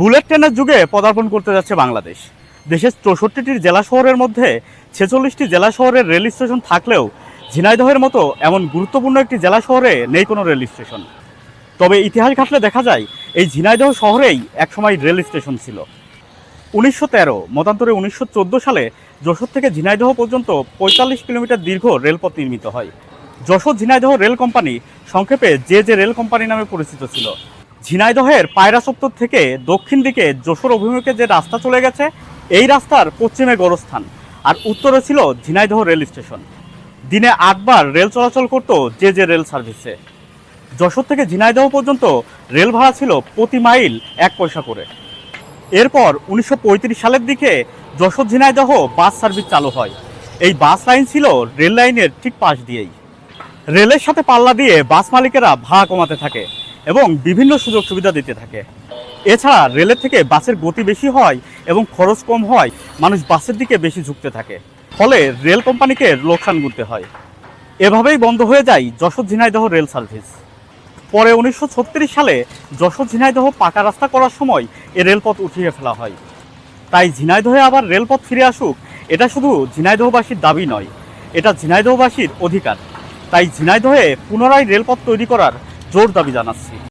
Bullet ট্রেনের যুগে পদার্পণ করতে যাচ্ছে বাংলাদেশ। দেশের চৌষট্টিটির জেলা শহরের মধ্যে ছেচল্লিশটি জেলা শহরের রেল স্টেশন থাকলেও ঝিনাইদহের মতো এমন গুরুত্বপূর্ণ একটি জেলা শহরে নেই কোনো রেল স্টেশন। তবে ইতিহাস ঘাটলে দেখা যায়, এই ঝিনাইদহ শহরেই একসময় রেল স্টেশন ছিল। উনিশশো তেরো, মতান্তরে উনিশশো চোদ্দ সালে যশোর থেকে ঝিনাইদহ পর্যন্ত পঁয়তাল্লিশ কিলোমিটার দীর্ঘ রেলপথ নির্মিত হয়। যশোর ঝিনাইদহ রেল কোম্পানি সংক্ষেপে যে যে রেল কোম্পানি নামে পরিচিত ছিল। ঝিনাইদহের পায়রা চত্বর থেকে দক্ষিণ দিকে যশোর অভিমুখে যে রাস্তা চলে গেছে, এই রাস্তার পশ্চিমে গোরস্থান আর উত্তরে ছিল ঝিনাইদহ রেল স্টেশন। দিনে আটবার রেল চলাচল করত যে যে রেল সার্ভিসে। যশোর থেকে ঝিনাইদহ পর্যন্ত রেল ভাড়া ছিল প্রতি মাইল এক পয়সা করে। এরপর উনিশশো পঁয়ত্রিশ সালের দিকে যশোর ঝিনাইদহ বাস সার্ভিস চালু হয়। এই বাস লাইন ছিল রেল লাইনের ঠিক পাশ দিয়েই। রেলের সাথে পাল্লা দিয়ে বাস মালিকেরা ভাড়া কমাতে থাকে। এবং বিভিন্ন সুযোগ সুবিধা দিতে থাকে। এছাড়া রেলের থেকে বাসের গতি বেশি হয় এবং খরচ কম হয়, মানুষ বাসের দিকে বেশি ঝুঁকতে থাকে। ফলে রেল কোম্পানিকে লোকসান গুনতে হয়। এভাবেই বন্ধ হয়ে যায় যশোর ঝিনাইদহ রেল সার্ভিস। পরে উনিশশো ছত্রিশ সালে যশোর ঝিনাইদহ পাকা রাস্তা করার সময় এ রেলপথ উঠিয়ে ফেলা হয়। তাই ঝিনাইদহে আবার রেলপথ ফিরে আসুক, এটা শুধু ঝিনাইদহবাসীর দাবি নয়, এটা ঝিনাইদহবাসীর অধিকার। তাই ঝিনাইদহে পুনরায় রেলপথ তৈরি করার জোর দাবি জানাচ্ছি।